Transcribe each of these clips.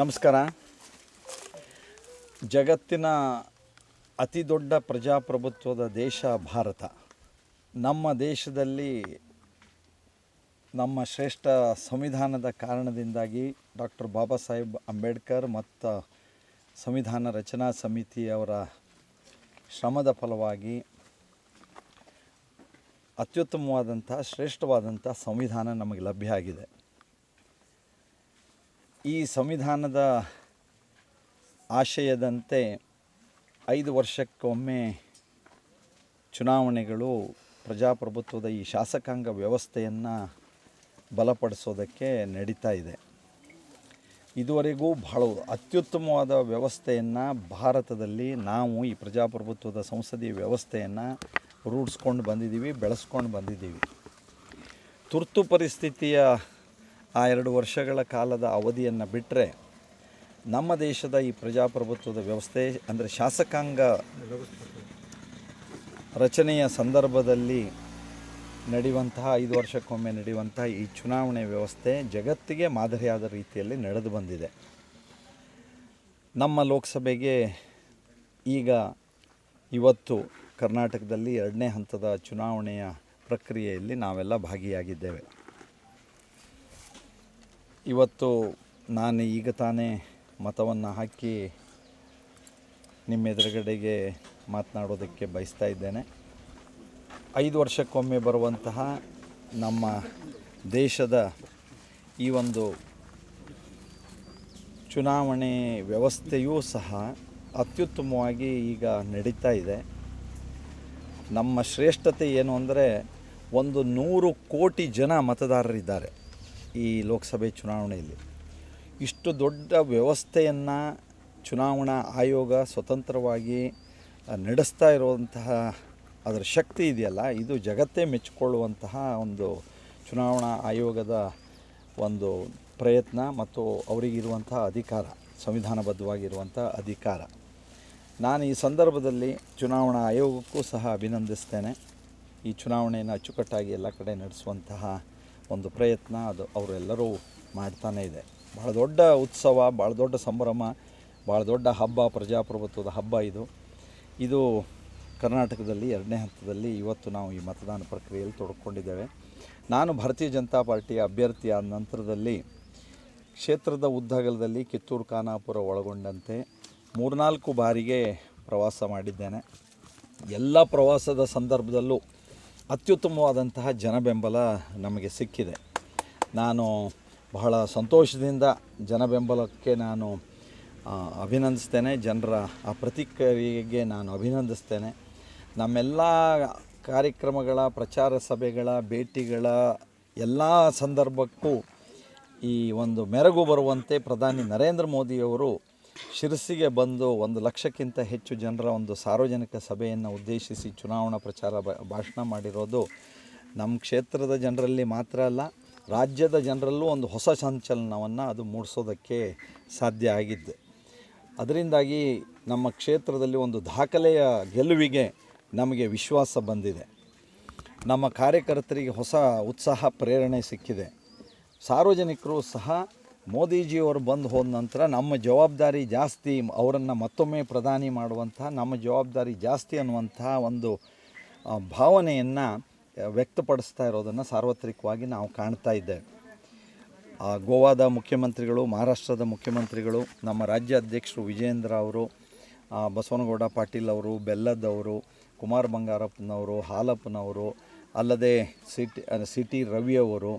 ನಮಸ್ಕಾರ. ಜಗತ್ತಿನ ಅತಿ ದೊಡ್ಡ ಪ್ರಜಾಪ್ರಭುತ್ವದ ದೇಶ ಭಾರತ. ನಮ್ಮ ದೇಶದಲ್ಲಿ ನಮ್ಮ ಶ್ರೇಷ್ಠ ಸಂವಿಧಾನದ ಕಾರಣದಿಂದಾಗಿ ಡಾಕ್ಟರ್ ಬಾಬಾ ಸಾಹೇಬ್ ಅಂಬೇಡ್ಕರ್ ಮತ್ತು ಸಂವಿಧಾನ ರಚನಾ ಸಮಿತಿಯವರ ಶ್ರಮದ ಫಲವಾಗಿ ಅತ್ಯುತ್ತಮವಾದಂಥ ಶ್ರೇಷ್ಠವಾದಂಥ ಸಂವಿಧಾನ ನಮಗೆ ಲಭ್ಯ ಆಗಿದೆ. ಈ ಸಂವಿಧಾನದ ಆಶಯದಂತೆ ಐದು ವರ್ಷಕ್ಕೊಮ್ಮೆ ಚುನಾವಣೆಗಳು ಪ್ರಜಾಪ್ರಭುತ್ವದ ಈ ಶಾಸಕಾಂಗ ವ್ಯವಸ್ಥೆಯನ್ನು ಬಲಪಡಿಸೋದಕ್ಕೆ ನಡೀತಾ ಇದೆ. ಇದುವರೆಗೂ ಬಹಳ ಅತ್ಯುತ್ತಮವಾದ ವ್ಯವಸ್ಥೆಯನ್ನು ಭಾರತದಲ್ಲಿ ನಾವು ಈ ಪ್ರಜಾಪ್ರಭುತ್ವದ ಸಂಸದೀಯ ವ್ಯವಸ್ಥೆಯನ್ನು ರೂಢಿಸ್ಕೊಂಡು ಬಂದಿದ್ದೀವಿ, ಬೆಳೆಸ್ಕೊಂಡು ಬಂದಿದ್ದೀವಿ. ತುರ್ತು ಪರಿಸ್ಥಿತಿಯ ಆ ಎರಡು ವರ್ಷಗಳ ಕಾಲದ ಅವಧಿಯನ್ನು ಬಿಟ್ಟರೆ ನಮ್ಮ ದೇಶದ ಈ ಪ್ರಜಾಪ್ರಭುತ್ವದ ವ್ಯವಸ್ಥೆ ಅಂದರೆ ಶಾಸಕಾಂಗ ರಚನೆಯ ಸಂದರ್ಭದಲ್ಲಿ ನಡೆಯುವಂತಹ ಐದು ವರ್ಷಕ್ಕೊಮ್ಮೆ ನಡೆಯುವಂತಹ ಈ ಚುನಾವಣೆ ವ್ಯವಸ್ಥೆ ಜಗತ್ತಿಗೆ ಮಾದರಿಯಾದ ರೀತಿಯಲ್ಲಿ ನಡೆದು ಬಂದಿದೆ. ನಮ್ಮ ಲೋಕಸಭೆಗೆ ಈಗ ಇವತ್ತು ಕರ್ನಾಟಕದಲ್ಲಿ ಎರಡನೇ ಹಂತದ ಚುನಾವಣೆಯ ಪ್ರಕ್ರಿಯೆಯಲ್ಲಿ ನಾವೆಲ್ಲ ಭಾಗಿಯಾಗಿದ್ದೇವೆ. ಇವತ್ತು ನಾನು ಈಗ ತಾನೇ ಮತವನ್ನು ಹಾಕಿ ನಿಮ್ಮ ಎದುರುಗಡೆಗೆ ಮಾತನಾಡೋದಕ್ಕೆ ಬಯಸ್ತಾ ಇದ್ದೇನೆ. ಐದು ವರ್ಷಕ್ಕೊಮ್ಮೆ ಬರುವಂತಹ ನಮ್ಮ ದೇಶದ ಈ ಒಂದು ಚುನಾವಣೆ ವ್ಯವಸ್ಥೆಯೂ ಸಹ ಅತ್ಯುತ್ತಮವಾಗಿ ಈಗ ನಡೀತಾ ಇದೆ. ನಮ್ಮ ಶ್ರೇಷ್ಠತೆ ಏನು ಅಂದರೆ ಒಂದು ನೂರು ಕೋಟಿ ಜನ ಮತದಾರರಿದ್ದಾರೆ. ಈ ಲೋಕಸಭೆ ಚುನಾವಣೆಯಲ್ಲಿ. ಇಷ್ಟು ದೊಡ್ಡ ವ್ಯವಸ್ಥೆಯನ್ನು ಚುನಾವಣಾ ಆಯೋಗ ಸ್ವತಂತ್ರವಾಗಿ ನಡೆಸ್ತಾ ಇರುವಂತಹ ಅದರ ಶಕ್ತಿ ಇದೆಯಲ್ಲ, ಇದು ಜಗತ್ತೇ ಮೆಚ್ಚಿಕೊಳ್ಳುವಂತಹ ಒಂದು ಚುನಾವಣಾ ಆಯೋಗದ ಒಂದು ಪ್ರಯತ್ನ ಮತ್ತು ಅವರಿಗಿರುವಂತಹ ಅಧಿಕಾರ, ಸಂವಿಧಾನಬದ್ಧವಾಗಿರುವಂಥ ಅಧಿಕಾರ. ನಾನು ಈ ಸಂದರ್ಭದಲ್ಲಿ ಚುನಾವಣಾ ಆಯೋಗಕ್ಕೂ ಸಹ ಅಭಿನಂದಿಸ್ತೇನೆ. ಈ ಚುನಾವಣೆಯನ್ನು ಅಚ್ಚುಕಟ್ಟಾಗಿ ಎಲ್ಲ ಕಡೆ ನಡೆಸುವಂತಹ ಒಂದು ಪ್ರಯತ್ನ, ಅದು ಅವರೆಲ್ಲರೂ ಮಾಡ್ತಾನೇ ಇದೆ. ಭಾಳ ದೊಡ್ಡ ಉತ್ಸವ ಭಾಳ ದೊಡ್ಡ ಸಂಭ್ರಮ ಭಾಳ ದೊಡ್ಡ ಹಬ್ಬ, ಪ್ರಜಾಪ್ರಭುತ್ವದ ಹಬ್ಬ ಇದು. ಇದು ಕರ್ನಾಟಕದಲ್ಲಿ ಎರಡನೇ ಹಂತದಲ್ಲಿ ಇವತ್ತು ನಾವು ಈ ಮತದಾನ ಪ್ರಕ್ರಿಯೆಯಲ್ಲಿ ತೊಡ್ಕೊಂಡಿದ್ದೇವೆ. ನಾನು ಭಾರತೀಯ ಜನತಾ ಪಾರ್ಟಿಯ ಅಭ್ಯರ್ಥಿ ಆದ ನಂತರದಲ್ಲಿ ಕ್ಷೇತ್ರದ ಉದ್ದಗಲದಲ್ಲಿ ಕಿತ್ತೂರು ಖಾನಾಪುರ ಒಳಗೊಂಡಂತೆ ಮೂರ್ನಾಲ್ಕು ಬಾರಿಗೆ ಪ್ರವಾಸ ಮಾಡಿದ್ದೇನೆ. ಎಲ್ಲ ಪ್ರವಾಸದ ಸಂದರ್ಭದಲ್ಲೂ ಅತ್ಯುತ್ತಮವಾದಂತಹ ಜನಬೆಂಬಲ ನಮಗೆ ಸಿಕ್ಕಿದೆ. ನಾನು ಬಹಳ ಸಂತೋಷದಿಂದ ಜನಬೆಂಬಲಕ್ಕೆ ನಾನು ಅಭಿನಂದಿಸ್ತೇನೆ. ಜನರ, ಆ, ಪ್ರತಿಕ್ರಿಯೆಗೆ ನಾನು ಅಭಿನಂದಿಸ್ತೇನೆ. ನಮ್ಮೆಲ್ಲ ಕಾರ್ಯಕ್ರಮಗಳ, ಪ್ರಚಾರ ಸಭೆಗಳ, ಭೇಟಿಗಳ ಎಲ್ಲ ಸಂದರ್ಭಕ್ಕೂ ಈ ಒಂದು ಮೆರಗು ಬರುವಂತೆ ಪ್ರಧಾನಿ ನರೇಂದ್ರ ಮೋದಿಯವರು ಶಿರಸಿಗೆ ಬಂದು ಒಂದು ಲಕ್ಷಕ್ಕಿಂತ ಹೆಚ್ಚು ಜನರ ಒಂದು ಸಾರ್ವಜನಿಕ ಸಭೆಯನ್ನು ಉದ್ದೇಶಿಸಿ ಚುನಾವಣಾ ಪ್ರಚಾರ ಭಾಷಣ ಮಾಡಿರೋದು ನಮ್ಮ ಕ್ಷೇತ್ರದ ಜನರಲ್ಲಿ ಮಾತ್ರ ಅಲ್ಲ, ರಾಜ್ಯದ ಜನರಲ್ಲೂ ಒಂದು ಹೊಸ ಸಂಚಲನವನ್ನು ಅದು ಮೂಡಿಸೋದಕ್ಕೆ ಸಾಧ್ಯ ಆಗಿದ್ದೆ. ಅದರಿಂದಾಗಿ ನಮ್ಮ ಕ್ಷೇತ್ರದಲ್ಲಿ ಒಂದು ದಾಖಲೆಯ ಗೆಲುವಿಗೆ ನಮಗೆ ವಿಶ್ವಾಸ ಬಂದಿದೆ. ನಮ್ಮ ಕಾರ್ಯಕರ್ತರಿಗೆ ಹೊಸ ಉತ್ಸಾಹ, ಪ್ರೇರಣೆ ಸಿಕ್ಕಿದೆ. ಸಾರ್ವಜನಿಕರು ಸಹ ಮೋದಿಜಿಯವರು ಬಂದು ಹೋದ ನಂತರ ನಮ್ಮ ಜವಾಬ್ದಾರಿ ಜಾಸ್ತಿ, ಅವರನ್ನು ಮತ್ತೊಮ್ಮೆ ಪ್ರಧಾನಿ ಮಾಡುವಂಥ, ನಮ್ಮ ಜವಾಬ್ದಾರಿ ಜಾಸ್ತಿ ಅನ್ನುವಂಥ ಒಂದು ಭಾವನೆಯನ್ನು ವ್ಯಕ್ತಪಡಿಸ್ತಾ ಇರೋದನ್ನು ಸಾರ್ವತ್ರಿಕವಾಗಿ ನಾವು ಕಾಣ್ತಾ ಇದ್ದೇವೆ. ಗೋವಾದ ಮುಖ್ಯಮಂತ್ರಿಗಳು, ಮಹಾರಾಷ್ಟ್ರದ ಮುಖ್ಯಮಂತ್ರಿಗಳು, ನಮ್ಮ ರಾಜ್ಯ ಅಧ್ಯಕ್ಷರು ವಿಜಯೇಂದ್ರ ಅವರು ಬಸವನಗೌಡ ಪಾಟೀಲ್ ಅವರು ಬೆಲ್ಲದವರು ಕುಮಾರ್ ಬಂಗಾರಪ್ಪನವರು, ಹಾಲಪ್ಪನವರು, ಅಲ್ಲದೆ ಸಿಟಿ ಸಿಟಿ ರವಿಯವರು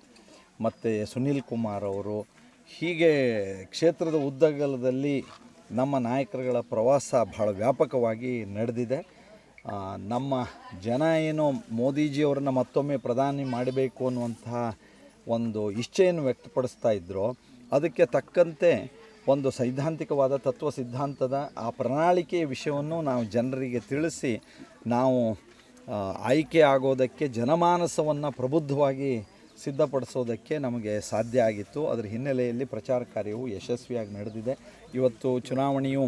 ಮತ್ತು ಸುನೀಲ್ ಕುಮಾರ್ ಅವರು ಹೀಗೆ ಕ್ಷೇತ್ರದ ಉದ್ದಗಲದಲ್ಲಿ ನಮ್ಮ ನಾಯಕರುಗಳ ಪ್ರವಾಸ ಬಹಳ ವ್ಯಾಪಕವಾಗಿ ನಡೆದಿದೆ. ನಮ್ಮ ಜನ ಏನು ಮೋದಿಜಿಯವರನ್ನ ಮತ್ತೊಮ್ಮೆ ಪ್ರಧಾನಿ ಮಾಡಬೇಕು ಅನ್ನುವಂತಹ ಒಂದು ಇಚ್ಛೆಯನ್ನು ವ್ಯಕ್ತಪಡಿಸ್ತಾ ಇದ್ದರು ಅದಕ್ಕೆ ತಕ್ಕಂತೆ ಒಂದು ಸೈದ್ಧಾಂತಿಕವಾದ ತತ್ವ ಸಿದ್ಧಾಂತದ ಆ ಪ್ರಣಾಳಿಕೆಯ ವಿಷಯವನ್ನು ನಾವು ಜನರಿಗೆ ತಿಳಿಸಿ ನಾವು ಆಯ್ಕೆ ಆಗೋದಕ್ಕೆ ಜನಮಾನಸವನ್ನು ಪ್ರಬುದ್ಧವಾಗಿ ಸಿದ್ಧಪಡಿಸೋದಕ್ಕೆ ನಮಗೆ ಸಾಧ್ಯ ಆಗಿತ್ತು. ಅದರ ಹಿನ್ನೆಲೆಯಲ್ಲಿ ಪ್ರಚಾರ ಕಾರ್ಯವು ಯಶಸ್ವಿಯಾಗಿ ನಡೆದಿದೆ. ಇವತ್ತು ಚುನಾವಣೆಯು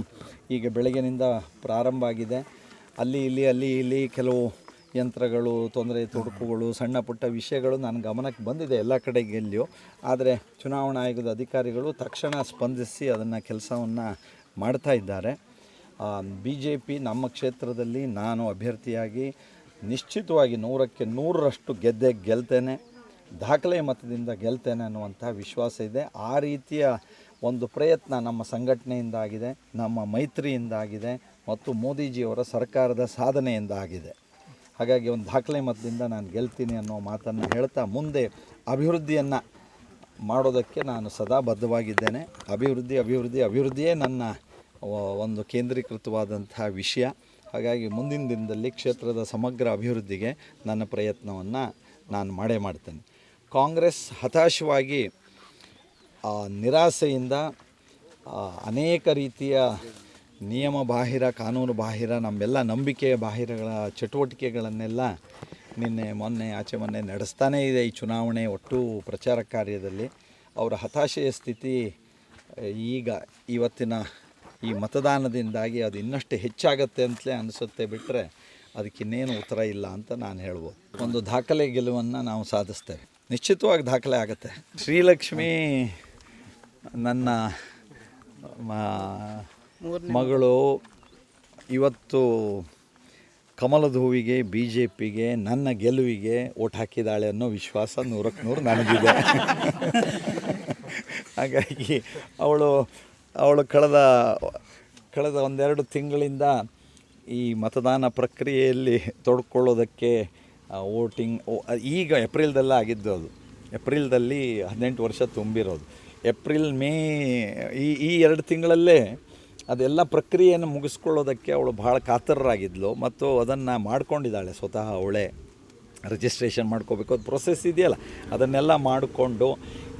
ಈಗ ಬೆಳಗಿನಿಂದ ಪ್ರಾರಂಭ ಆಗಿದೆ. ಅಲ್ಲಿ, ಇಲ್ಲಿ ಅಲ್ಲಿ, ಇಲ್ಲಿ ಕೆಲವು ಯಂತ್ರಗಳು, ತೊಂದರೆ ತೊಡಕುಗಳು ಸಣ್ಣ ಪುಟ್ಟ ವಿಷಯಗಳು ನನ್ನ ಗಮನಕ್ಕೆ ಬಂದಿದೆ ಎಲ್ಲ ಕಡೆಗೆಲ್ಲಿಯೂ ಆದರೆ ಚುನಾವಣಾ ಆಯೋಗದ ಅಧಿಕಾರಿಗಳು ತಕ್ಷಣ ಸ್ಪಂದಿಸಿ ಅದನ್ನು ಕೆಲಸವನ್ನು ಮಾಡ್ತಾ ಇದ್ದಾರೆ. ಬಿ ಜೆ ಪಿ ನಮ್ಮ ಕ್ಷೇತ್ರದಲ್ಲಿ ನಾನು ಅಭ್ಯರ್ಥಿಯಾಗಿ ನಿಶ್ಚಿತವಾಗಿ ನೂರಕ್ಕೆ ನೂರರಷ್ಟು ಗೆದ್ದೆ ಗೆಲ್ತೇನೆ. ದಾಖಲೆ ಮತದಿಂದ ಗೆಲ್ತೇನೆ ಅನ್ನುವಂಥ ವಿಶ್ವಾಸ ಇದೆ. ಆ ರೀತಿಯ ಒಂದು ಪ್ರಯತ್ನ ನಮ್ಮ ಸಂಘಟನೆಯಿಂದ ಆಗಿದೆ ನಮ್ಮ ಮೈತ್ರಿಯಿಂದ ಆಗಿದೆ ಮತ್ತು ಮೋದಿಜಿಯವರ ಸರ್ಕಾರದ ಸಾಧನೆಯಿಂದ ಆಗಿದೆ ಹಾಗಾಗಿ ಒಂದು ದಾಖಲೆ ಮತದಿಂದ ನಾನು ಗೆಲ್ತೀನಿ ಅನ್ನೋ ಮಾತನ್ನು ಹೇಳ್ತಾ ಮುಂದೆ ಅಭಿವೃದ್ಧಿಯನ್ನು ಮಾಡೋದಕ್ಕೆ ನಾನು ಸದಾ ಬದ್ಧವಾಗಿದ್ದೇನೆ. ಅಭಿವೃದ್ಧಿ ಅಭಿವೃದ್ಧಿ, ಅಭಿವೃದ್ಧಿಯೇ ನನ್ನ ಒಂದು ಕೇಂದ್ರೀಕೃತವಾದಂತಹ ವಿಷಯ. ಹಾಗಾಗಿ ಮುಂದಿನ ದಿನದಲ್ಲಿ ಕ್ಷೇತ್ರದ ಸಮಗ್ರ ಅಭಿವೃದ್ಧಿಗೆ ನನ್ನ ಪ್ರಯತ್ನವನ್ನು ನಾನು ಮಾಡೇ ಮಾಡ್ತೇನೆ. ಕಾಂಗ್ರೆಸ್ ಹತಾಶವಾಗಿ ನಿರಾಸೆಯಿಂದ ಅನೇಕ ರೀತಿಯ ನಿಯಮ ಬಾಹಿರ, ಕಾನೂನು ಬಾಹಿರ, ನಮ್ಮೆಲ್ಲ ನಂಬಿಕೆಯ ಬಾಹಿರಗಳ ಚಟುವಟಿಕೆಗಳನ್ನೆಲ್ಲ ನಿನ್ನೆ, ಮೊನ್ನೆ, ಆಚೆ ಮೊನ್ನೆ ನಡೆಸ್ತಾನೇ ಇದೆ ಈ ಚುನಾವಣೆ ಒಟ್ಟು ಪ್ರಚಾರ ಕಾರ್ಯದಲ್ಲಿ. ಅವರ ಹತಾಶೆಯ ಸ್ಥಿತಿ ಈಗ ಇವತ್ತಿನ ಈ ಮತದಾನದಿಂದಾಗಿ ಅದು ಇನ್ನಷ್ಟು ಹೆಚ್ಚಾಗತ್ತೆ ಅಂತಲೇ ಅನಿಸುತ್ತೆ ಬಿಟ್ಟರೆ ಅದಕ್ಕಿನ್ನೇನು ಉತ್ತರ ಇಲ್ಲ ಅಂತ ನಾನು ಹೇಳ್ಬೋದು. ಒಂದು ದಾಖಲೆ ಗೆಲುವನ್ನು ನಾವು ಸಾಧಿಸ್ತೇವೆ. ನಿಶ್ಚಿತವಾಗಿ ದಾಖಲೆ ಆಗುತ್ತೆ. ಶ್ರೀಲಕ್ಷ್ಮಿ ನನ್ನ ಮಗಳು ಇವತ್ತು ಕಮಲದ ಹೂವಿಗೆ ಬಿ ಜೆ ಪಿಗೆ ನನ್ನ ಗೆಲುವಿಗೆ ಓಟ್ ಹಾಕಿದ್ದಾಳೆ ಅನ್ನೋ ವಿಶ್ವಾಸ ನೂರಕ್ಕೆ ನೂರು ನನಗಿದೆ. ಹಾಗಾಗಿ ಅವಳು ಅವಳು ಕಳೆದ ಕಳೆದ ಒಂದೆರಡು ತಿಂಗಳಿಂದ ಈ ಮತದಾನ ಪ್ರಕ್ರಿಯೆಯಲ್ಲಿ ತೊಡ್ಕೊಳ್ಳೋದಕ್ಕೆ ವೋಟಿಂಗ್ ಈಗ ಏಪ್ರಿಲ್ದೆಲ್ಲ ಆಗಿದ್ದು ಅದು. ಏಪ್ರಿಲ್ದಲ್ಲಿ ಹದಿನೆಂಟು ವರ್ಷ ತುಂಬಿರೋದು. ಏಪ್ರಿಲ್, ಮೇ, ಈ ಈ ಎರಡು ತಿಂಗಳಲ್ಲೇ ಅದೆಲ್ಲ ಪ್ರಕ್ರಿಯೆಯನ್ನು ಮುಗಿಸ್ಕೊಳ್ಳೋದಕ್ಕೆ ಅವಳು ಭಾಳ ಕಾತರರಾಗಿದ್ಲು ಮತ್ತು ಅದನ್ನು ಮಾಡ್ಕೊಂಡಿದ್ದಾಳೆ ಸ್ವತಃ ಅವಳೇ. ರಿಜಿಸ್ಟ್ರೇಷನ್ ಮಾಡ್ಕೋಬೇಕು ಅದು ಪ್ರೊಸೆಸ್ ಇದೆಯಲ್ಲ, ಅದನ್ನೆಲ್ಲ ಮಾಡಿಕೊಂಡು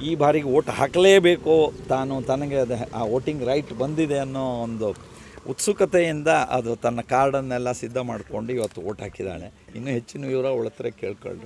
ಈ ಬಾರಿಗೆ ವೋಟ್ ಹಾಕಲೇಬೇಕು ತಾನು, ತನಗೆ ಅದು, ಆ ವೋಟಿಂಗ್ ರೈಟ್ ಬಂದಿದೆ ಅನ್ನೋ ಒಂದು ಉತ್ಸುಕತೆಯಿಂದ ಅದು ತನ್ನ ಕಾರ್ಡನ್ನೆಲ್ಲ ಸಿದ್ಧ ಮಾಡಿಕೊಂಡು ಇವತ್ತು ಓಟ್ ಹಾಕಿದ್ದಾಳೆ. ಇನ್ನೂ ಹೆಚ್ಚಿನ ವಿವರ ಅವಳ ಹತ್ರ ಕೇಳ್ಕೊಳ್ಳಿ